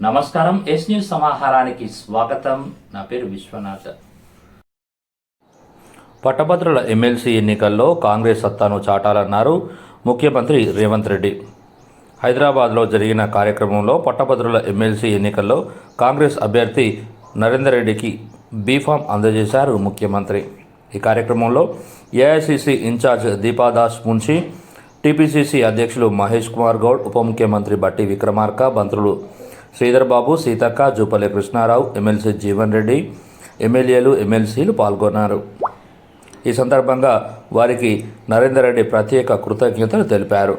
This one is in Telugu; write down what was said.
నమస్కారం ఎస్ న్యూస్ సమాహారానికి స్వాగతం. నా పేరు విశ్వనాథ్. పట్టభద్రుల ఎమ్మెల్సీ ఎన్నికల్లో కాంగ్రెస్ సత్తాను చాటాలన్నారు ముఖ్యమంత్రి రేవంత్ రెడ్డి. హైదరాబాద్లో జరిగిన కార్యక్రమంలో పట్టభద్రుల ఎమ్మెల్సీ ఎన్నికల్లో కాంగ్రెస్ అభ్యర్థి నరేందర్ రెడ్డికి బీఫామ్ అందజేశారు ముఖ్యమంత్రి. ఈ కార్యక్రమంలో AICC incharge Deepa Das Munshi TPCC అధ్యక్షులు మహేష్ కుమార్ గౌడ్ ఉప ముఖ్యమంత్రి బట్టి విక్రమార్క మంత్రులు శ్రీధర్బాబు సీతక్క జూపల్లి కృష్ణారావు ఎమ్మెల్సీ జీవన్ రెడ్డి ఎమ్మెల్యేలు ఎమ్మెల్సీలు పాల్గొన్నారు. ఈ సందర్భంగా వారికి నరేందర్ రెడ్డి ప్రత్యేక కృతజ్ఞతలు తెలిపారు.